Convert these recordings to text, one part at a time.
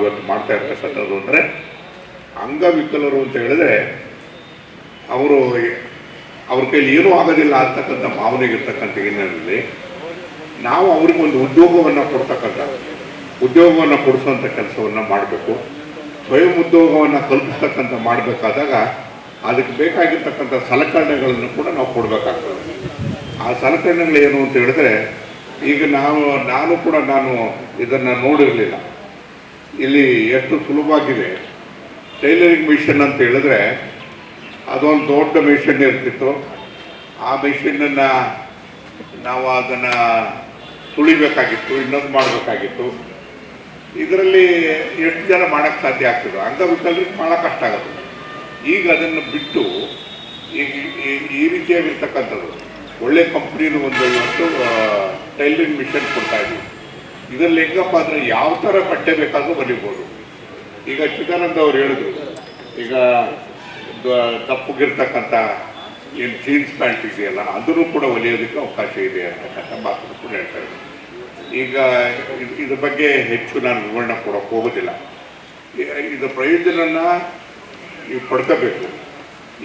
ಇವತ್ತು ಮಾಡ್ತಾ ಇರ್ತಕ್ಕಂಥದ್ದು ಅಂದರೆ ಅಂಗವಿಕಲರು ಅಂತ ಹೇಳಿದ್ರೆ ಅವರು ಅವ್ರ ಕೈಲಿ ಏನೂ ಆಗೋದಿಲ್ಲ ಅಂತಕ್ಕಂಥ ಭಾವನೆಗಿರ್ತಕ್ಕಂಥ ಹಿನ್ನೆಲೆಯಲ್ಲಿ ನಾವು ಅವ್ರಿಗೆ ಒಂದು ಉದ್ಯೋಗವನ್ನು ಕೊಡ್ತಕ್ಕಂಥ, ಉದ್ಯೋಗವನ್ನು ಕೊಡಿಸುವಂಥ ಕೆಲಸವನ್ನು ಮಾಡಬೇಕು. ಸ್ವಯಂ ಉದ್ಯೋಗವನ್ನು ಕಲ್ಪಿಸ್ತಕ್ಕಂಥ ಮಾಡಬೇಕಾದಾಗ ಅದಕ್ಕೆ ಬೇಕಾಗಿರ್ತಕ್ಕಂಥ ಸಲಕರಣೆಗಳನ್ನು ಕೂಡ ನಾವು ಕೊಡಬೇಕಾಗ್ತದೆ. ಆ ಸಲಕರಣೆಗಳು ಏನು ಅಂತ ಹೇಳಿದ್ರೆ ಈಗ ನಾವು, ನಾನು ಕೂಡ ನಾನು ಇದನ್ನು ನೋಡಿರಲಿಲ್ಲ. ಇಲ್ಲಿ ಎಷ್ಟು ಸುಲಭವಾಗಿದೆ. ಟೈಲರಿಂಗ್ ಮಿಷನ್ ಅಂತ ಹೇಳಿದ್ರೆ ಅದೊಂದು ದೊಡ್ಡ ಮಿಷನ್ ಇರ್ತಿತ್ತು. ಆ ಮಿಷನನ್ನು ನಾವು ಅದನ್ನು ತುಳಿಬೇಕಾಗಿತ್ತು, ಇನ್ನೊಂದು ಮಾಡಬೇಕಾಗಿತ್ತು. ಇದರಲ್ಲಿ ಎಷ್ಟು ಜನ ಮಾಡೋಕ್ಕೆ ಸಾಧ್ಯ ಆಗ್ತದೆ ಅಂಗವಿಕಲರಿಗೆ ಭಾಳ ಕಷ್ಟ ಆಗುತ್ತೆ. ಈಗ ಅದನ್ನು ಬಿಟ್ಟು ಈಗ ಈ- ಈ ರೀತಿಯಾಗಿರ್ತಕ್ಕಂಥದ್ದು. ಒಳ್ಳೆ ಕಂಪ್ನಿನ ಒಂದು ಇವತ್ತು ಟೈಲರಿಂಗ್ ಮಿಷನ್ ಕೊಡ್ತಾ ಇದ್ದೀವಿ. ಇದರಲ್ಲಿ ಹೆಂಗಪ್ಪ ಅಂದರೆ ಯಾವ ಥರ ಬಟ್ಟೆ ಬೇಕಾದರೂ ಬಲಿಬೋದು ಈಗ ಚಿದಾನಂದ ಅವ್ರು ಹೇಳಿದ್ರು, ಈಗ ದಪ್ಪಗಿರ್ತಕ್ಕಂಥ ಏನು ಜೀನ್ಸ್ ಪ್ಯಾಂಟ್ ಇದೆಯಲ್ಲ, ಅದನ್ನು ಕೂಡ ಹೊಲಿಯೋದಕ್ಕೆ ಅವಕಾಶ ಇದೆ ಅಂತಕ್ಕಂಥ ಮಾತನ್ನು ಕೂಡ ಹೇಳ್ತಾರೆ ಈಗ ಇದ್- ಇದ್ರ ಬಗ್ಗೆ ಹೆಚ್ಚು ನಾನು ವಿವರಣೆ ಕೊಡೋಕೆ ಹೋಗೋದಿಲ್ಲ. ಇದು ಪ್ರಯೋಜನನ ನೀವು ಪಡ್ಕೋಬೇಕು.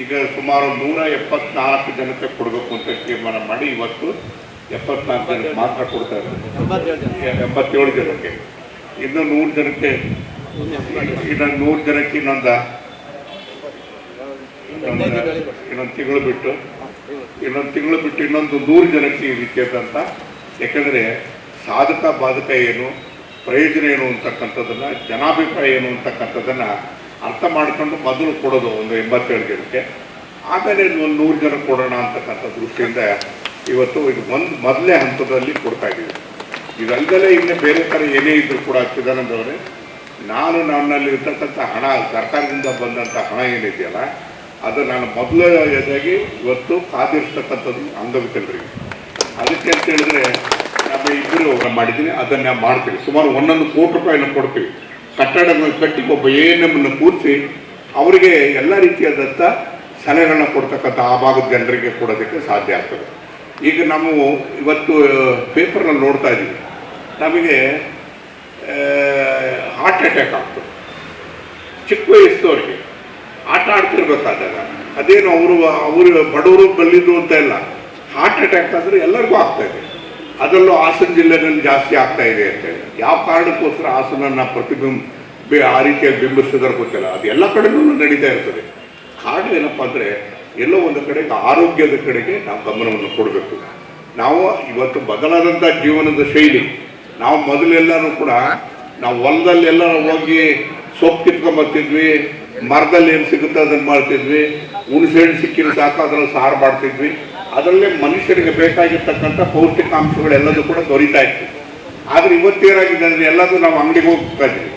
ಈಗ ಸುಮಾರು ನೂರ ಎಪ್ಪತ್ನಾಲ್ಕು ಜನಕ್ಕೆ ಕೊಡಬೇಕು ಅಂತ ತೀರ್ಮಾನ ಮಾಡಿ ಇವತ್ತು ಎಪ್ಪತ್ನಾಲ್ಕು ಜನಕ್ಕೆ ಮಾತ್ರ ಕೊಡ್ತಾ ಇದ್ದಾರೆ. ಎಂಬತ್ತೇಳು ಜನಕ್ಕೆ. ಇನ್ನು ನೂರು ಜನಕ್ಕೆ ಇನ್ನೊಂದು ನೂರು ಜನಕ್ಕೆ ಇನ್ನೊಂದು ಇನ್ನೊಂದು ತಿಂಗಳು ಬಿಟ್ಟು ಇನ್ನೊಂದು ತಿಂಗಳು ಬಿಟ್ಟು ಇನ್ನೊಂದು ನೂರು ಜನಕ್ಕೆ ಈ ಅಂತ ಯಾಕಂದರೆ ಸಾಧಕ ಬಾಧಕ ಏನು ಪ್ರಯೋಜನ ಏನು ಅಂತಕ್ಕಂಥದ್ದನ್ನು ಜನಾಭಿಪ್ರಾಯ ಏನು ಅಂತಕ್ಕಂಥದ್ದನ್ನು ಅರ್ಥ ಮಾಡ್ಕೊಂಡು ಮೊದಲು ಕೊಡೋದು ಒಂದು ಎಂಬತ್ತೇಳು ಜನಕ್ಕೆ. ಆಮೇಲೆ ಒಂದು ನೂರು ಜನ ಕೊಡೋಣ ಅಂತಕ್ಕಂಥ ದೃಷ್ಟಿಯಿಂದ ಇವತ್ತು ಇದು ಒಂದು ಮೊದಲನೇ ಹಂತದಲ್ಲಿ ಕೊಡ್ತಾ ಇದ್ದೀವಿ. ಇದಲ್ಲದೆ ಇನ್ನು ಬೇರೆ ಥರ ಏನೇ ಇದ್ರೂ ಕೂಡ ಚಿದಾನಂದ ನಾನು ನನ್ನಲ್ಲಿ ಇರ್ತಕ್ಕಂಥ ಹಣ, ಸರ್ಕಾರದಿಂದ ಬಂದಂಥ ಹಣ ಏನಿದೆಯಲ್ಲ, ಅದು ನಾನು ಮೊದಲನೇದಾಗಿ ಇವತ್ತು ಕಾದಿರ್ತಕ್ಕಂಥದ್ದು ಅಂಗವಿಕಲರಿಗೆ ಅದಕ್ಕೆ ಅಂತ ಹೇಳಿದ್ರೆ ನಮ್ಮ ಇಬ್ಬರು ಮಾಡಿದ್ದೀನಿ, ಅದನ್ನು ಮಾಡ್ತೀವಿ. ಸುಮಾರು ಒಂದೊಂದು ಕೋಟಿ ರೂಪಾಯಿನ ಕೊಡ್ತೀವಿ. ಕಟ್ಟಡಗಳನ್ನು ಕಟ್ಟಿ ಒಬ್ಬ ಎ ಕೂರಿಸಿ ಅವರಿಗೆ ಎಲ್ಲ ರೀತಿಯಾದಂಥ ಸಲಹೆಗಳನ್ನ ಕೊಡ್ತಕ್ಕಂಥ ಆ ಭಾಗದ ಜನರಿಗೆ ಕೊಡೋದಕ್ಕೆ ಸಾಧ್ಯ ಆಗ್ತದೆ. ಈಗ ನಾವು ಇವತ್ತು ಪೇಪರ್ನಲ್ಲಿ ನೋಡ್ತಾ ಇದ್ದೀವಿ. ನಮಗೆ ಹಾರ್ಟ್ ಅಟ್ಯಾಕ್ ಆಗ್ತದೆ ಚಿಕ್ಕ ವಯಸ್ಸವ್ರಿಗೆ ಆಟ ಆಡ್ತಿರ್ಬೇಕಾದಾಗ ಅದೇನು ಅವರು ಅವರು ಬಡವರು ಬಲ್ಲಿದ್ರು ಅಂತ ಇಲ್ಲ. ಹಾರ್ಟ್ ಅಟ್ಯಾಕ್ ಆದರೆ ಎಲ್ಲರಿಗೂ ಆಗ್ತಾ ಇದೆ. ಅದರಲ್ಲೂ ಹಾಸನ ಜಿಲ್ಲೆನಲ್ಲಿ ಜಾಸ್ತಿ ಆಗ್ತಾ ಇದೆ ಅಂತೇಳಿ ಯಾವ ಕಾರಣಕ್ಕೋಸ್ಕರ ಹಾಸನನ್ನ ಪ್ರತಿಬಿಂಬ ಆ ರೀತಿಯಾಗಿ ಬಿಂಬಿಸಿದ್ರೆ ಗೊತ್ತಿಲ್ಲ. ಅದು ಎಲ್ಲ ಕಡೆನೂ ನಡೀತಾ ಇರ್ತದೆ. ಕಾರಣ ಏನಪ್ಪ ಅಂದರೆ ಎಲ್ಲೋ ಒಂದು ಕಡೆಗೆ ಆರೋಗ್ಯದ ಕಡೆಗೆ ನಾವು ಗಮನವನ್ನು ಕೊಡಬೇಕು. ನಾವು ಇವತ್ತು ಬದಲಾದಂಥ ಜೀವನದ ಶೈಲಿ, ನಾವು ಮೊದಲೆಲ್ಲರೂ ಕೂಡ ನಾವು ಹೊಲದಲ್ಲೆಲ್ಲ ಹೋಗಿ ಸೊಪ್ಪು ಕಿತ್ಕೊಂಬರ್ತಿದ್ವಿ ಮರದಲ್ಲಿ ಏನು ಸಿಗುತ್ತೆ ಅದನ್ನು ಮಾಡ್ತಿದ್ವಿ ಹುಣಸೆ ಹಣ್ಣು ಸಿಕ್ಕಿನ ಸಾಕು, ಅದರಲ್ಲಿ ಸಾರು ಮಾಡ್ತಿದ್ವಿ. ಅದರಲ್ಲೇ ಮನುಷ್ಯರಿಗೆ ಬೇಕಾಗಿರ್ತಕ್ಕಂಥ ಪೌಷ್ಟಿಕಾಂಶಗಳೆಲ್ಲದೂ ಕೂಡ ದೊರೀತಾ ಇತ್ತು. ಆದರೆ ಇವತ್ತೇನಾಗಿದೆ ಅಂದರೆ ಎಲ್ಲದೂ ನಾವು ಅಂಗಡಿಗೆ ಹೋಗ್ತಾ ಇದ್ವಿ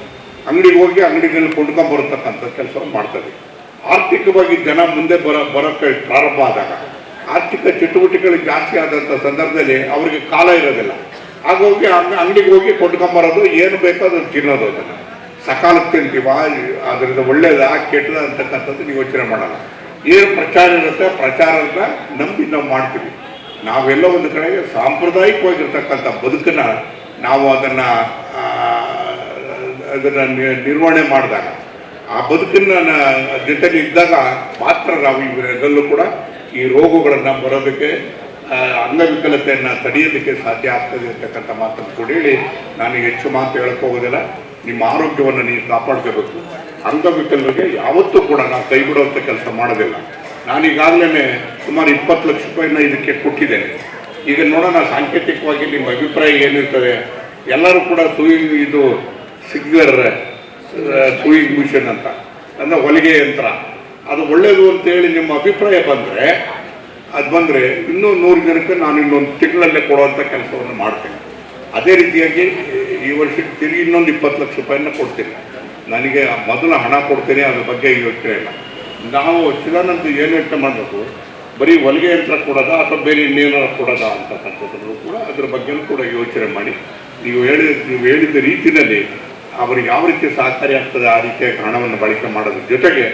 ಅಂಗಡಿಗೆ ಹೋಗಿ ಅಂಗಡಿಗಳಲ್ಲಿ ಕೊಂಡ್ಕೊಂಡ್ಬರತಕ್ಕಂಥ ಕೆಲಸವನ್ನು ಮಾಡ್ತಾರೆ ಆರ್ಥಿಕವಾಗಿ ಜನ ಮುಂದೆ ಬರೋ ಬರೋಕ್ಕೆ ಪ್ರಾರಂಭ ಆದಾಗ, ಆರ್ಥಿಕ ಚಟುವಟಿಕೆಗಳು ಜಾಸ್ತಿ ಆದಂಥ ಸಂದರ್ಭದಲ್ಲಿ ಅವರಿಗೆ ಕಾಲ ಇರೋದಿಲ್ಲ. ಹಾಗಾಗಿ ಅಂಗ, ಅಂಗಡಿಗೆ ಹೋಗಿ ಕೊಂಡ್ಕೊಂಬರೋದು ಏನು ಬೇಕೋ ಅದನ್ನು ತಿನ್ನೋದು ಅದನ್ನು. ಸಕಾಲಕ್ಕೆ ತಿಂತೀವ? ಅದರಿಂದ ಒಳ್ಳೇದ, ಕೆಟ್ಟದ ಅಂತಕ್ಕಂಥದ್ದು ನೀವು ಯೋಚನೆ ಮಾಡಲ್ಲ. ಏನು ಪ್ರಚಾರ ಇರುತ್ತೆ, ಪ್ರಚಾರನ ನಂಬಿ ನಾವು ಮಾಡ್ತೀವಿ. ನಾವೆಲ್ಲ ಒಂದು ಕಡೆಗೆ ಸಾಂಪ್ರದಾಯಿಕವಾಗಿರ್ತಕ್ಕಂಥ ಬದುಕನ್ನು ನಾವು ಅದನ್ನು ಅದನ್ನು ನಿರ್ವಹಣೆ ಮಾಡಿದಾಗ ಆ ಬದುಕನ್ನ ಜೊತೆಗೆ ಇದ್ದಾಗ ಮಾತ್ರ ನಾವು ಇವರೆಲ್ಲೂ ಕೂಡ ಈ ರೋಗಗಳನ್ನು ಬರೋದಕ್ಕೆ ಅಂಗವಿಕಲತೆಯನ್ನು ತಡೆಯೋದಕ್ಕೆ ಸಾಧ್ಯ ಆಗ್ತದೆ ಅಂತಕ್ಕಂಥ ಮಾತನ್ನು ಕೂಡ ಹೇಳಿ ನಾನು ಹೆಚ್ಚು ಮಾತು ಹೇಳಕ್ಕೆ ಹೋಗೋದಿಲ್ಲ. ನಿಮ್ಮ ಆರೋಗ್ಯವನ್ನು ನೀವು ಕಾಪಾಡ್ಕೋಬೇಕು. ಅಂಗವಿಕಲರಿಗೆ ಯಾವತ್ತೂ ಕೂಡ ನಾವು ಕೈ ಬಿಡುವಂಥ ಕೆಲಸ ಮಾಡೋದಿಲ್ಲ. ನಾನು ಈಗಾಗಲೇ ಸುಮಾರು ಇಪ್ಪತ್ತು ಲಕ್ಷ ರೂಪಾಯಿನ ಇದಕ್ಕೆ ಕೊಟ್ಟಿದ್ದೇನೆ. ಈಗ ನೋಡೋಣ, ಸಾಂಕೇತಿಕವಾಗಿ ನಿಮ್ಮ ಅಭಿಪ್ರಾಯ ಏನಿರ್ತದೆ. ಎಲ್ಲರೂ ಕೂಡ ಸುಯಿ ಇದು ಸಿಗ್ನರ್ ಸೂಯಿಂಗ್ ಮಿಷನ್ ಅಂತ. ನನ್ನ ಹೊಲಿಗೆ ಯಂತ್ರ. ಅದು ಒಳ್ಳೆಯದು ಅಂತೇಳಿ ನಿಮ್ಮ ಅಭಿಪ್ರಾಯ ಬಂದರೆ, ಅದು ಬಂದರೆ ಇನ್ನೂ ನೂರು ಜನಕ್ಕೆ ನಾನು ಇನ್ನೊಂದು ತಿಂಗಳಲ್ಲೇ ಕೊಡುವಂಥ ಕೆಲಸವನ್ನು ಮಾಡ್ತೇನೆ. ಅದೇ ರೀತಿಯಾಗಿ ಈ ವರ್ಷಕ್ಕೆ ತಿರುಗಿ ಇನ್ನೊಂದು ಇಪ್ಪತ್ತು ಲಕ್ಷ ರೂಪಾಯಿನ ಕೊಡ್ತೀನಿ. ನನಗೆ ಮೊದಲು ಹಣ ಕೊಡ್ತೇನೆ, ಅದ್ರ ಬಗ್ಗೆ ಯೋಚನೆ ಇಲ್ಲ. ನಾವು ಚಿದಾನಂದ ಏನು ಯೋಚನೆ ಮಾಡಬೇಕು? ಬರೀ ಹೊಲಿಗೆ ಯಂತ್ರ ಕೊಡೋದ ಅಥವಾ ಬೇರೆ ಇನ್ನೇನಾರು ಕೊಡೋದ ಅಂತಕ್ಕಂಥದ್ದು ಕೂಡ ಅದ್ರ ಬಗ್ಗೆನೂ ಕೂಡ ಯೋಚನೆ ಮಾಡಿ. ನೀವು ಹೇಳಿದ ನೀವು ಹೇಳಿದ ರೀತಿಯಲ್ಲಿ ಅವರಿಗೆ ಯಾವ ರೀತಿ ಸಹಕಾರಿ ಆಗ್ತದೆ ಆ ರೀತಿಯ ಹಣವನ್ನು ಬಳಕೆ ಮಾಡೋದ್ರ ಜೊತೆಗೆ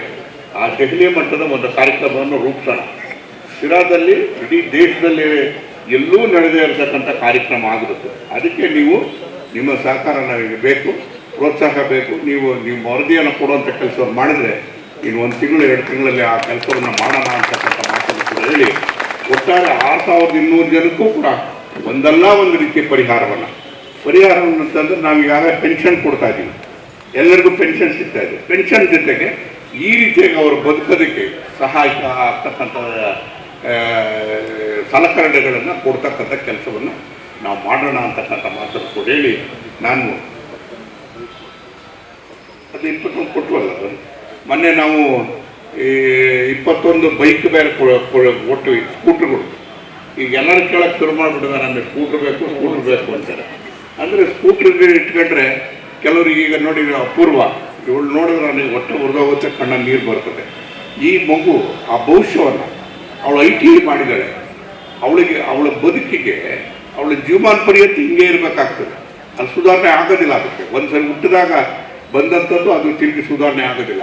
ಆ ದೆಹಲಿ ಮಟ್ಟದ ಒಂದು ಕಾರ್ಯಕ್ರಮವನ್ನು ರೂಪಿಸೋಣ. ಶಿರಾದಲ್ಲಿ ಇಡೀ ದೇಶದಲ್ಲಿ ಎಲ್ಲೂ ನಡೆದೇ ಇರತಕ್ಕಂಥ ಕಾರ್ಯಕ್ರಮ ಆಗಿರುತ್ತೆ. ಅದಕ್ಕೆ ನೀವು ನಿಮ್ಮ ಸಹಕಾರ ನನಗೆ ಬೇಕು, ಪ್ರೋತ್ಸಾಹ ಬೇಕು. ನೀವು ನಿಮ್ಮ ವರದಿಯನ್ನು ಕೊಡುವಂಥ ಕೆಲಸವನ್ನು ಮಾಡಿದರೆ ಇನ್ನು ಒಂದು ತಿಂಗಳು, ಎರಡು ತಿಂಗಳಲ್ಲಿ ಆ ಕೆಲಸವನ್ನು ಮಾಡೋಣ ಅಂತಕ್ಕಂಥ ಮಾತನ್ನು ಕೂಡ ಹೇಳಿ, ಒಟ್ಟಾರೆ ಆರು ಸಾವಿರದ ಇನ್ನೂರು ಜನಕ್ಕೂ ಕೂಡ ಒಂದಲ್ಲ ಒಂದು ರೀತಿಯ ಪರಿಹಾರವನ್ನು ಪರಿಹಾರವನ್ನು ಅಂತಂದ್ರೆ ನಾವು ಈಗಾಗಲೇ ಪೆನ್ಷನ್ ಕೊಡ್ತಾ ಇದ್ದೀವಿ. ಎಲ್ಲರಿಗೂ ಪೆನ್ಷನ್ ಸಿಗ್ತಾ ಇದೆ. ಪೆನ್ಷನ್ ಜೊತೆಗೆ ಈ ರೀತಿಯಾಗಿ ಅವರು ಬದುಕೋದಕ್ಕೆ ಸಹಾಯಕ ಆಗ್ತಕ್ಕಂಥ ಸಲಕರಣೆಗಳನ್ನು ಕೊಡ್ತಕ್ಕಂಥ ಕೆಲಸವನ್ನು ನಾವು ಮಾಡೋಣ ಅಂತಕ್ಕಂಥ ಮಾತನ್ನು ಕೂಡ ಹೇಳಿ ನಾನು ಅದು ಇಪ್ಪತ್ತೊಂದು ಕೊಟ್ಟವಲ್ಲ ಮೊನ್ನೆ ನಾವು ಈ ಇಪ್ಪತ್ತೊಂದು ಬೈಕ್ ಬೇರೆ ಕೊಟ್ಟು ಸ್ಕೂಟ್ರ್ಗಳು ಈಗ ಎಲ್ಲರೂ ಕೇಳಕ್ಕೆ ಶುರು ಮಾಡಿಬಿಟ್ಟಿದ್ದಾರೆ ನಮಗೆ ಸ್ಕೂಟ್ರ್ ಬೇಕು ಸ್ಕೂಟ್ರ್ ಬೇಕು ಅಂತಾರೆ. ಅಂದರೆ ಸ್ಕೂಟ್ರಿಗೆ ಇಟ್ಕೊಂಡ್ರೆ ಕೆಲವ್ರಿಗೆ ಈಗ ನೋಡಿ ಅಪೂರ್ವ. ಇವಳು ನೋಡಿದ್ರೆ ನನಗೆ ಒಟ್ಟು ಹೊರದೋಗುತ್ತೆ ಕಣ್ಣಲ್ಲಿ ನೀರು ಬರ್ತದೆ. ಈ ಮಗು ಆ ಭವಿಷ್ಯವನ್ನು ಅವಳು ಐ ಟಿ ಮಾಡಿದಾಳೆ. ಅವಳಿಗೆ, ಅವಳ ಬದುಕಿಗೆ ಅವಳ ಜೀವಮಾನ ಪರ್ಯಂತ ಹಿಂಗೆ ಇರಬೇಕಾಗ್ತದೆ. ಅದು ಸುಧಾರಣೆ ಆಗೋದಿಲ್ಲ ಅದಕ್ಕೆ. ಒಂದ್ಸರಿ ಹುಟ್ಟಿದಾಗ ಬಂದಂಥದ್ದು ಅದು ತಿರುಗಿ ಸುಧಾರಣೆ ಆಗೋದಿಲ್ಲ.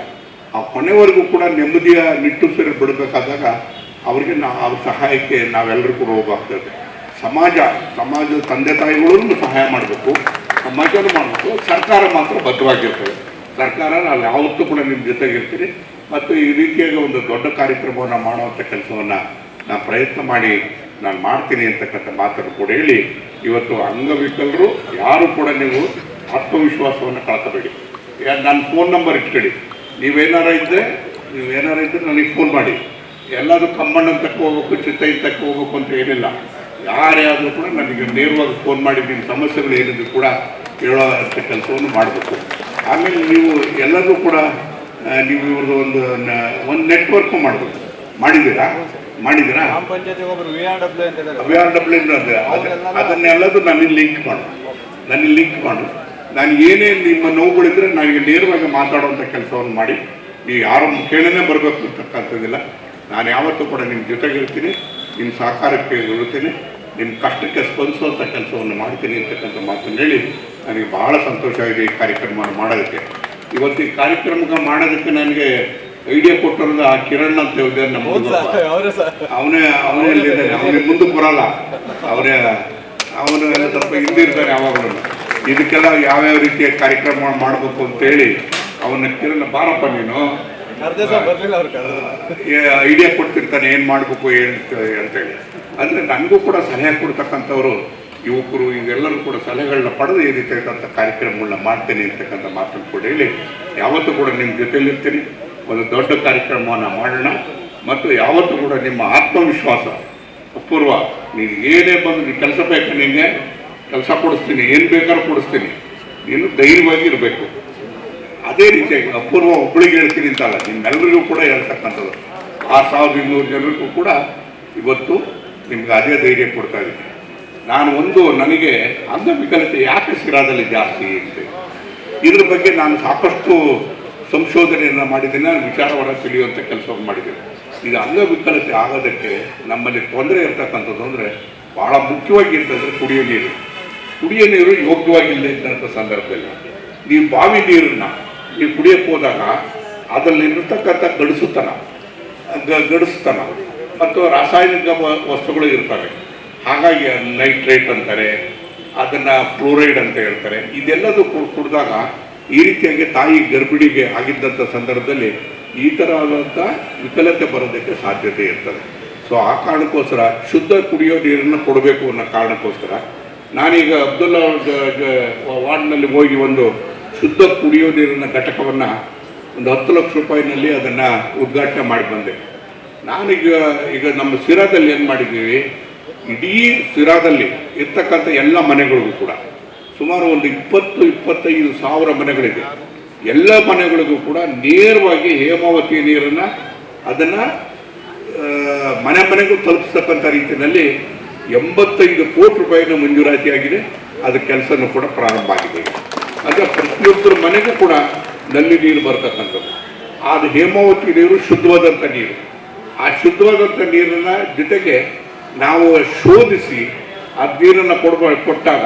ಆ ಕೊನೆವರೆಗೂ ಕೂಡ ನೆಮ್ಮದಿಯ ನಿಟ್ಟುಸಿರು ಬಿಡಬೇಕಾದಾಗ ಅವರಿಗೆ ನಾವು ಅವ್ರ ಸಹಾಯಕ್ಕೆ ನಾವೆಲ್ಲರೂ ಕೂಡ ಹೋಗ್ಬೇಕಾಗ್ತದೆ. ಸಮಾಜ, ಸಮಾಜದ ತಂದೆ ತಾಯಿಗಳೂ ಸಹಾಯ ಮಾಡಬೇಕು. ಸಮಾಜನೂ ಮಾಡಬೇಕು, ಸರ್ಕಾರ ಮಾತ್ರ ಬದ್ಧವಾಗಿರ್ತದೆ. ಸರ್ಕಾರ, ನಾವು ಯಾವತ್ತೂ ಕೂಡ ನಿಮ್ಮ ಜೊತೆಗಿರ್ತೀರಿ. ಮತ್ತು ಈ ರೀತಿಯಾಗಿ ಒಂದು ದೊಡ್ಡ ಕಾರ್ಯಕ್ರಮವನ್ನು ಮಾಡುವಂಥ ಕೆಲಸವನ್ನು ನಾನು ಪ್ರಯತ್ನ ಮಾಡಿ ನಾನು ಮಾಡ್ತೀನಿ ಅಂತಕ್ಕಂಥ ಮಾತನ್ನು ಕೂಡ ಹೇಳಿ, ಇವತ್ತು ಅಂಗವಿಕಲರು ಯಾರು ಕೂಡ ನೀವು ಆತ್ಮವಿಶ್ವಾಸವನ್ನು ಕಳ್ಕೋಬೇಡಿ ನನ್ನ ಫೋನ್ ನಂಬರ್ ಇಟ್ಕೊಳ್ಳಿ. ನೀವೇನಾರ ಇದ್ದರೆ ನೀವೇನಾರ ಇದ್ದರೆ ನನಗೆ ಫೋನ್ ಮಾಡಿ. ಎಲ್ಲರೂ ಕಮ್ಮಣ್ಣನ ತಕ್ಕ ಹೋಗ್ಬೇಕು ಚಿತ್ತೈನ ತಕ್ಕ ಹೋಗ್ಬೇಕು ಅಂತ ಏನಿಲ್ಲ. ಯಾರೇ ಆದರೂ ಕೂಡ ನನಗೆ ನೇರವಾಗಿ ಫೋನ್ ಮಾಡಿ ನಿಮ್ಮ ಸಮಸ್ಯೆಗಳು ಏನಿದ್ರು ಕೂಡ ಹೇಳೋ ಕೆಲಸವನ್ನು ಮಾಡಬೇಕು. ಆಮೇಲೆ ನೀವು ಎಲ್ಲರೂ ಕೂಡ ನೀವು ಇವ್ರದ್ದು ಒಂದು ಒಂದು ನೆಟ್ವರ್ಕ್ ಮಾಡಬೇಕು. ಮಾಡಿದ್ದೀರಾ? ಮಾಡಿದ್ದೀರಾ? ಆ ಪಂಚಾಯತಿ ಒಬ್ರು ವಿ ಆರ್ ಡಬ್ಲ್ಯೂ ಅದನ್ನೆಲ್ಲದು ನನಗೆ ಲಿಂಕ್ ಮಾಡು. ನನಗೆ ಲಿಂಕ್ ಮಾಡು. ನಾನು ಏನೇ ನಿಮ್ಮ ನೋವುಗಳಿದ್ರೆ ನನಗೆ ನೇರವಾಗಿ ಮಾತಾಡುವಂಥ ಕೆಲಸವನ್ನು ಮಾಡಿ. ನೀವು ಯಾರು ಕೇಳೇ ಬರಬೇಕು ಅಂತಕ್ಕಂಥದ್ದಿಲ್ಲ. ನಾನು ಯಾವತ್ತೂ ಕೂಡ ನಿಮ್ಮ ಜೊತೆಗಿರ್ತೀನಿ. ನಿಮ್ಮ ಸಹಕಾರಕ್ಕೆ ಇರುತ್ತೀನಿ. ನಿಮ್ಮ ಕಷ್ಟಕ್ಕೆ ಸ್ಪಂದಿಸುವಂಥ ಕೆಲಸವನ್ನು ಮಾಡ್ತೀನಿ ಅಂತಕ್ಕಂಥ ಮಾತನ್ನು ಹೇಳಿ ನನಗೆ ಬಹಳ ಸಂತೋಷ ಆಗಿದೆ ಈ ಕಾರ್ಯಕ್ರಮವನ್ನು ಮಾಡೋದಕ್ಕೆ. ಇವತ್ತು ಈ ಕಾರ್ಯಕ್ರಮ ಮಾಡೋದಕ್ಕೆ ನನಗೆ ಐಡಿಯಾ ಕೊಟ್ಟಿರೋದು ಆ ಕಿರಣ್ ಅಂತ ಹೇಳಿದೆ ನಮ್ಮ ಅವನೇ ಅವನೇ ಇಲ್ಲಿದ್ದಾನೆ. ಅವನಿಗೆ ಮುಂದಕ್ಕೆ ಬರಲ್ಲ. ಅವನೇ ಅವನು ಸ್ವಲ್ಪ ಹಿಂದಿರ್ತಾನೆ ಯಾವಾಗಲೂ. ಇದಕ್ಕೆಲ್ಲ ಯಾವ್ಯಾವ ರೀತಿಯ ಕಾರ್ಯಕ್ರಮ ಮಾಡಬೇಕು ಅಂತೇಳಿ ಅವನ ಕಿರಣ್ ಬಾರಪ್ಪ ನೀನು. ಬರ್ಲಿಲ್ಲ ಐಡಿಯಾ ಕೊಡ್ತಿರ್ತಾನೆ ಏನು ಮಾಡಬೇಕು ಏನು ಅಂತೇಳಿ ಅಂದರೆ ನನಗೂ ಕೂಡ ಸಲಹೆ ಕೊಡ್ತಕ್ಕಂಥವ್ರು, ಯುವಕರು, ಇವೆಲ್ಲರೂ ಕೂಡ ಸಲಹೆಗಳನ್ನ ಪಡೆದು ಈ ರೀತಿಯಾದಂಥ ಕಾರ್ಯಕ್ರಮಗಳನ್ನ ಮಾಡ್ತೇನೆ ಅಂತಕ್ಕಂಥ ಮಾತನ್ನು ಕೂಡ ಹೇಳಿ, ಯಾವತ್ತೂ ಕೂಡ ನಿಮ್ಮ ಜೊತೆಯಲ್ಲಿರ್ತೀನಿ. ಒಂದು ದೊಡ್ಡ ಕಾರ್ಯಕ್ರಮವನ್ನು ಮಾಡೋಣ. ಮತ್ತು ಯಾವತ್ತೂ ಕೂಡ ನಿಮ್ಮ ಆತ್ಮವಿಶ್ವಾಸ ಅಪೂರ್ವ. ನೀನು ಏನೇ ಬಂದು ನೀನು ಕೆಲಸ ಬೇಕು ನಿಮಗೆ ಕೆಲಸ ಕೊಡಿಸ್ತೀನಿ. ಏನು ಬೇಕಾದ್ರೂ ಕೊಡಿಸ್ತೀನಿ. ನೀನು ಧೈರ್ಯವಾಗಿ ಇರಬೇಕು. ಅದೇ ರೀತಿಯಾಗಿ ಅಪೂರ್ವ ಒಬ್ಬಳಿಗೆ ಹೇಳ್ತೀನಿ ಅಂತಲ್ಲ ನಿಮ್ಮೆಲ್ಲರಿಗೂ ಕೂಡ ಹೇಳ್ತಕ್ಕಂಥದ್ದು. ಆರು ಸಾವಿರದ ಇನ್ನೂರು ಜನರಿಗೂ ಕೂಡ ಇವತ್ತು ನಿಮ್ಗೆ ಅದೇ ಧೈರ್ಯ ಕೊಡ್ತಾ ಇದ್ದೀನಿ. ನಾನು ಒಂದು, ನನಗೆ ಅಂಗವಿಕಲತೆ ಯಾಕೆ ಸಿರಾದಲ್ಲಿ ಜಾಸ್ತಿ ಅಂತ ಇದ್ರ ಬಗ್ಗೆ ನಾನು ಸಾಕಷ್ಟು ಸಂಶೋಧನೆಯನ್ನು ಮಾಡಿದ್ದೇನೆ, ನಾನು ವಿಚಾರವನ್ನು ತಿಳಿಯುವಂಥ ಕೆಲಸವನ್ನು ಮಾಡಿದ್ದೇನೆ. ಈಗ ಅಂಗವಿಕಲತೆ ಆಗೋದಕ್ಕೆ ನಮ್ಮಲ್ಲಿ ತೊಂದರೆ ಇರ್ತಕ್ಕಂಥದ್ದು ಅಂದರೆ ಭಾಳ ಮುಖ್ಯವಾಗಿ ಅಂತಂದರೆ ಕುಡಿಯೋ ನೀರು. ಕುಡಿಯೋ ನೀರು ಯೋಗ್ಯವಾಗಿಲ್ಲ ಇದ್ದಂಥ ಸಂದರ್ಭದಲ್ಲಿ. ನೀವು ಬಾವಿ ನೀರನ್ನು ನೀವು ಕುಡಿಯಕ್ಕೆ ಹೋದಾಗ ಅದರಲ್ಲಿ ಇರತಕ್ಕಂಥ ಗಡಿಸುತನ, ಗ- ಗಡಿಸ್ತನ ಮತ್ತು ರಾಸಾಯನಿಕ ವಸ್ತುಗಳು ಇರ್ತವೆ. ಹಾಗಾಗಿ ನೈಟ್ರೇಟ್ ಅಂತಾರೆ, ಅದನ್ನು ಫ್ಲೋರೈಡ್ ಅಂತ ಹೇಳ್ತಾರೆ. ಇದೆಲ್ಲದೂ ಕುಡಿದಾಗ ಈ ರೀತಿಯಾಗಿ ತಾಯಿ ಗರ್ಭಿಣಿಗೆ ಆಗಿದ್ದಂಥ ಸಂದರ್ಭದಲ್ಲಿ ಈ ಥರವಾದಂಥ ವಿಕಲತೆ ಬರೋದಕ್ಕೆ ಸಾಧ್ಯತೆ ಇರ್ತದೆ. ಸೊ, ಆ ಕಾರಣಕ್ಕೋಸ್ಕರ ಶುದ್ಧ ಕುಡಿಯೋ ನೀರನ್ನು ಕೊಡಬೇಕು ಅನ್ನೋ ಕಾರಣಕ್ಕೋಸ್ಕರ ನಾನೀಗ ಅಬ್ದುಲ್ಲಾ ವಾರ್ಡ್ನಲ್ಲಿ ಹೋಗಿ ಒಂದು ಶುದ್ಧ ಕುಡಿಯೋ ನೀರಿನ ಘಟಕವನ್ನು ಒಂದು ಹತ್ತು ಲಕ್ಷ ರೂಪಾಯಿನಲ್ಲಿ ಅದನ್ನು ಉದ್ಘಾಟನೆ ಮಾಡಿ ಬಂದೆ. ನಾನೀಗ ಈಗ ನಮ್ಮ ಸಿರಾದಲ್ಲಿ ಏನು ಮಾಡಿದ್ದೀವಿ? ಇಡೀ ಸಿರಾದಲ್ಲಿ ಇರ್ತಕ್ಕಂಥ ಎಲ್ಲ ಮನೆಗಳಿಗೂ ಕೂಡ ಸುಮಾರು ಒಂದು ಇಪ್ಪತ್ತು, ಇಪ್ಪತ್ತೈದು ಸಾವಿರ ಮನೆಗಳಿದೆ. ಎಲ್ಲ ಮನೆಗಳಿಗೂ ಕೂಡ ನೇರವಾಗಿ ಹೇಮಾವತಿ ನೀರನ್ನು ಅದನ್ನು ಮನೆ ಮನೆಗೂ ತಲುಪಿಸ್ತಕ್ಕಂಥ ರೀತಿಯಲ್ಲಿ ಎಂಬತ್ತೈದು ಕೋಟಿ ರೂಪಾಯಿನ ಮಂಜೂರಾತಿಯಾಗಿದೆ ಅದು ಕೆಲಸನೂ ಕೂಡ ಪ್ರಾರಂಭ ಆಗಿದೆ. ಅದರ ಪ್ರತಿಯೊಬ್ಬರ ಮನೆಗೂ ಕೂಡ ನಲ್ಲಿ ನೀರು ಬರ್ತಕ್ಕಂಥದ್ದು. ಅದು ಹೇಮಾವತಿ ನೀರು ಶುದ್ಧವಾದಂಥ ನೀರು. ಆ ಶುದ್ಧವಾದಂಥ ನೀರನ್ನ ಜೊತೆಗೆ ನಾವು ಶೋಧಿಸಿ ಆ ನೀರನ್ನು ಕೊಡ್ಬ, ಕೊಟ್ಟಾಗ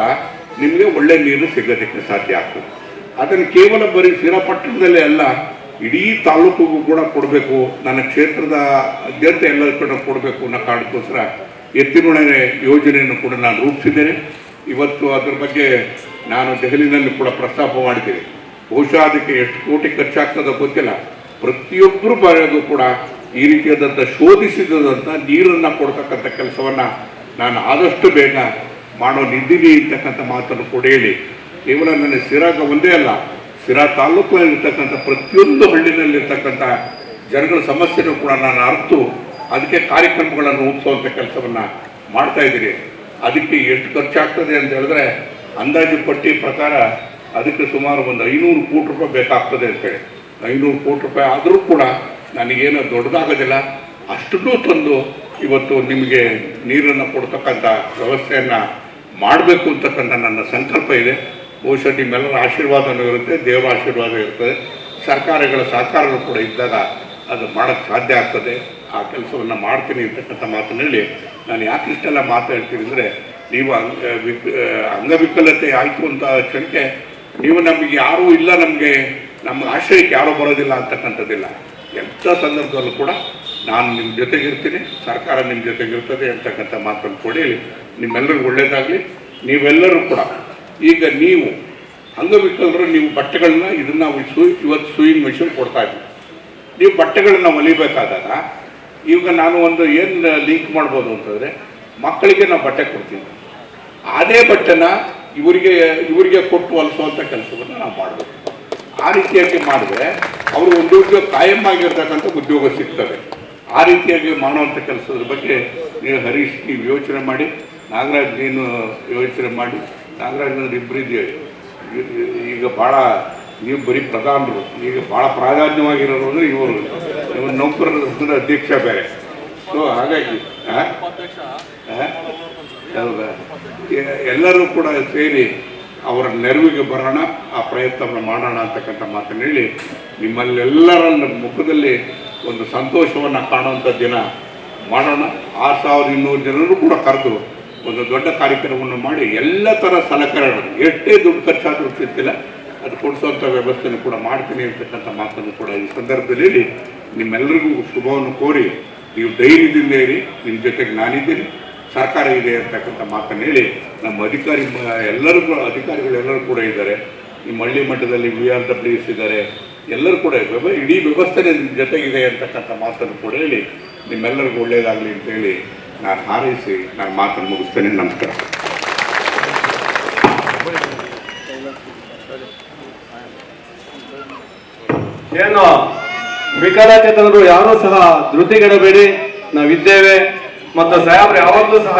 ನಿಮಗೆ ಒಳ್ಳೆ ನೀರು ಸಿಗೋದಕ್ಕೆ ಸಾಧ್ಯ ಆಗ್ತದೆ. ಅದನ್ನು ಕೇವಲ ಬರೀ ಶ್ರೀರಂಗಪಟ್ಟಣದಲ್ಲೇ ಅಲ್ಲ, ಇಡೀ ತಾಲೂಕಿಗೂ ಕೂಡ ಕೊಡಬೇಕು, ನನ್ನ ಕ್ಷೇತ್ರದ ಜನತೆ ಎಲ್ಲ ಕೂಡ ಕೊಡಬೇಕು ಅನ್ನೋ ಕಾರಣಕ್ಕೋಸ್ಕರ ಎತ್ತಿನೊಳೆ ಯೋಜನೆಯನ್ನು ಕೂಡ ನಾನು ರೂಪಿಸಿದ್ದೇನೆ. ಇವತ್ತು ಅದ್ರ ಬಗ್ಗೆ ನಾನು ದೆಹಲಿನಲ್ಲಿ ಕೂಡ ಪ್ರಸ್ತಾಪ ಮಾಡಿದ್ದೇನೆ. ಬಹುಶಃ ಅದಕ್ಕೆ ಎಷ್ಟು ಕೋಟಿ ಖರ್ಚಾಗ್ತದೋ ಗೊತ್ತಿಲ್ಲ. ಪ್ರತಿಯೊಬ್ಬರು ಬರೆಯೋದು ಕೂಡ ಈ ರೀತಿಯಾದಂಥ ಶೋಧಿಸಿದಂಥ ನೀರನ್ನು ಕೊಡ್ತಕ್ಕಂಥ ಕೆಲಸವನ್ನು ನಾನು ಆದಷ್ಟು ಬೇಗ ಮಾಡೋ ನಿಂದಿನಿ ಅಂತಕ್ಕಂಥ ಮಾತನ್ನು ಕೂಡ ಹೇಳಿ. ಕೇವಲ ನನ್ನ ಸಿರಾಗ ಒಂದೇ ಅಲ್ಲ, ಸಿರಾ ತಾಲೂಕಿನಲ್ಲಿರ್ತಕ್ಕಂಥ ಪ್ರತಿಯೊಂದು ಹಳ್ಳಿನಲ್ಲಿರ್ತಕ್ಕಂಥ ಜನಗಳ ಸಮಸ್ಯೆನೂ ಕೂಡ ನಾನು ಅರ್ತು, ಅದಕ್ಕೆ ಕಾರ್ಯಕ್ರಮಗಳನ್ನು ರೂಪಿಸುವಂಥ ಕೆಲಸವನ್ನು ಮಾಡ್ತಾ ಇದ್ದೀರಿ ಅದಕ್ಕೆ ಎಷ್ಟು ಖರ್ಚಾಗ್ತದೆ ಅಂತ ಹೇಳಿದ್ರೆ, ಅಂದಾಜು ಪಟ್ಟಿ ಪ್ರಕಾರ ಅದಕ್ಕೆ ಸುಮಾರು ಒಂದು ಐನೂರು ಕೋಟಿ ರೂಪಾಯಿ ಬೇಕಾಗ್ತದೆ ಅಂತೇಳಿ ಐನೂರು ಕೋಟಿ ರೂಪಾಯಿ ಆದರೂ ಕೂಡ ನನಗೇನು ದೊಡ್ಡದಾಗೋದಿಲ್ಲ. ಅಷ್ಟನ್ನೂ ತಂದು ಇವತ್ತು ನಿಮಗೆ ನೀರನ್ನು ಕೊಡ್ತಕ್ಕಂಥ ವ್ಯವಸ್ಥೆಯನ್ನು ಮಾಡಬೇಕು ಅಂತಕ್ಕಂಥ ನನ್ನ ಸಂಕಲ್ಪ ಇದೆ. ಬಹುಶಃ ನಿಮ್ಮೆಲ್ಲರ ಆಶೀರ್ವಾದನೂ ಇರುತ್ತೆ, ದೇವರ ಆಶೀರ್ವಾದ ಇರ್ತದೆ ಸರ್ಕಾರಗಳ ಸಹಕಾರಗಳು ಕೂಡ ಇದ್ದಾಗ ಅದು ಮಾಡೋಕ್ಕೆ ಸಾಧ್ಯ ಆಗ್ತದೆ. ಆ ಕೆಲಸವನ್ನು ಮಾಡ್ತೀನಿ ಅಂತಕ್ಕಂಥ ಮಾತಿನಲ್ಲಿ ನಾನು ಯಾಕೆ ಇಷ್ಟೆಲ್ಲ ಮಾತಾಡ್ತೀನಿ ಅಂದರೆ, ನೀವು ಅಂಗ ಅಂಗವಿಕಲತೆ ಆಯಿತು ಅಂತ ಕ್ಷಣಕ್ಕೆ ನೀವು ನಮಗೆ ಯಾರೂ ಇಲ್ಲ ನಮಗೆ ನಮ್ಮ ಆಶ್ರಯಕ್ಕೆ ಯಾರೂ ಬರೋದಿಲ್ಲ ಅಂತಕ್ಕಂಥದ್ದಿಲ್ಲ. ಎಂಥ ಸಂದರ್ಭದಲ್ಲೂ ಕೂಡ ನಾನು ನಿಮ್ಮ ಜೊತೆಗಿರ್ತೀನಿ, ಸರ್ಕಾರ ನಿಮ್ಮ ಜೊತೆಗಿರ್ತದೆ ಅಂತಕ್ಕಂಥ ಮಾತನ್ನು ಕೊಡಿ ನಿಮ್ಮೆಲ್ಲರಿಗೂ ಒಳ್ಳೆಯದಾಗಲಿ ನೀವೆಲ್ಲರೂ ಕೂಡ, ಈಗ ನೀವು ಅಂಗವಿಕಲರು, ನೀವು ಬಟ್ಟೆಗಳನ್ನ ಇದನ್ನು ನಾವು ಸೂ ಇವತ್ತು ಸೂಯಿಂಗ್ ಮಿಷಿನ್ ಕೊಡ್ತಾ ಇದ್ದೀವಿ ನೀವು ಬಟ್ಟೆಗಳನ್ನ ಹೊಲಿಬೇಕಾದಾಗ ಈಗ ನಾನು ಒಂದು ಏನು ಲಿಂಕ್ ಮಾಡ್ಬೋದು ಅಂತಂದರೆ, ಮಕ್ಕಳಿಗೆ ನಾವು ಬಟ್ಟೆ ಕೊಡ್ತೀವಿ. ಅದೇ ಬಟ್ಟೆನ ಇವರಿಗೆ ಇವರಿಗೆ ಕೊಟ್ಟು ಹೊಲಿಸುವಂಥ ಕೆಲಸವನ್ನು ನಾವು ಮಾಡಬೇಕು ಆ ರೀತಿಯಾಗಿ ಮಾಡಿದ್ರೆ ಅವರು ಒಂದು ಉದ್ಯೋಗ ಕಾಯಂ ಆಗಿರ್ತಕ್ಕಂಥ ಉದ್ಯೋಗ ಸಿಗ್ತದೆ. ಆ ರೀತಿಯಾಗಿ ಮಾಡುವಂಥ ಕೆಲಸದ ಬಗ್ಗೆ ನೀವು ಹರೀಶ್ ನೀವು ಯೋಚನೆ ಮಾಡಿ ನಾಗರಾಜ್ ನೀನು ಯೋಚನೆ ಮಾಡಿ ನಾಗರಾಜ್ ಇಬ್ಬರಿದ್ದೀವಿ ಈಗ ಭಾಳ ನೀವು ಬರೀ ಪ್ರಧಾನರು ಈಗ ಭಾಳ ಪ್ರಾಧಾನ್ಯವಾಗಿರೋರು ಅಂದರೆ ಇವರು. ಇವರು ನೌಕರರ ಅಧ್ಯಕ್ಷ ಬೇರೆ. ಸೊ ಹಾಗಾಗಿ ಎಲ್ಲರೂ ಕೂಡ ಸೇರಿ ಅವರ ನೆರವಿಗೆ ಬರೋಣ, ಆ ಪ್ರಯತ್ನವನ್ನು ಮಾಡೋಣ ಅಂತಕ್ಕಂಥ ಮಾತನ್ನು ಹೇಳಿ ನಿಮ್ಮಲ್ಲೆಲ್ಲರ ಮುಖದಲ್ಲಿ ಒಂದು ಸಂತೋಷವನ್ನು ಕಾಣುವಂಥ ದಿನ ಮಾಡೋಣ. ಆರು ಸಾವಿರದ ಇನ್ನೂರು ಜನರು ಕೂಡ ಕರೆದು ಒಂದು ದೊಡ್ಡ ಕಾರ್ಯಕ್ರಮವನ್ನು ಮಾಡಿ ಎಲ್ಲ ಥರ ಸಲಕರಣೆ ಎಷ್ಟೇ ದುಡ್ಡು ಖರ್ಚಾದರೂ ಸಿಗ್ತಿಲ್ಲ, ಅದು ಕೊಡಿಸುವಂಥ ವ್ಯವಸ್ಥೆಯನ್ನು ಕೂಡ ಮಾಡ್ತೀನಿ ಅಂತಕ್ಕಂಥ ಮಾತನ್ನು ಕೂಡ ಈ ಸಂದರ್ಭದಲ್ಲಿ ನಿಮ್ಮೆಲ್ಲರಿಗೂ ಶುಭವನ್ನು ಕೋರಿ ನೀವು ಧೈರ್ಯದಿಂದ ಇರಿ, ನಿಮ್ಮ ಜೊತೆಗೆ ನಾನಿದ್ದೀನಿ. ಸರ್ಕಾರ ಇದೆ ಅಂತಕ್ಕಂಥ ಮಾತನ್ನು ಹೇಳಿ ನಮ್ಮ ಅಧಿಕಾರಿ ಎಲ್ಲರೂ ಕೂಡ ಅಧಿಕಾರಿಗಳು ಎಲ್ಲರೂ ಕೂಡ ಇದ್ದಾರೆ. ನಿಮ್ಮ ಹಳ್ಳಿ ಮಟ್ಟದಲ್ಲಿ ವಿ ಆರ್ ಡಬ್ಲ್ಯೂಸ್ ಇದ್ದಾರೆ. ಎಲ್ಲರೂ ಕೂಡ ಇಡೀ ವ್ಯವಸ್ಥೆನೇ ನಿಮ್ಮ ಜೊತೆಗಿದೆ ಅಂತಕ್ಕಂಥ ಮಾತನ್ನು ಕೂಡ ಹೇಳಿ ನಿಮ್ಮೆಲ್ಲರಿಗೂ ಒಳ್ಳೆಯದಾಗಲಿ ಅಂತೇಳಿ ನಾನು ಹಾರೈಸಿ ನಾನು ಮಾತನ್ನು ಮುಗಿಸ್ತೇನೆ. ನಮಸ್ಕಾರ. ಏನು ವಿಕಲಚೇತನರು ಯಾರೂ ಸಹ ಧೃತಿಗೆಡಬೇಡಿ. ನಾವಿದ್ದೇವೆ. ಮತ್ತು ಸಾಹೇಬ್ರು ಯಾವತ್ತೂ ಸಹ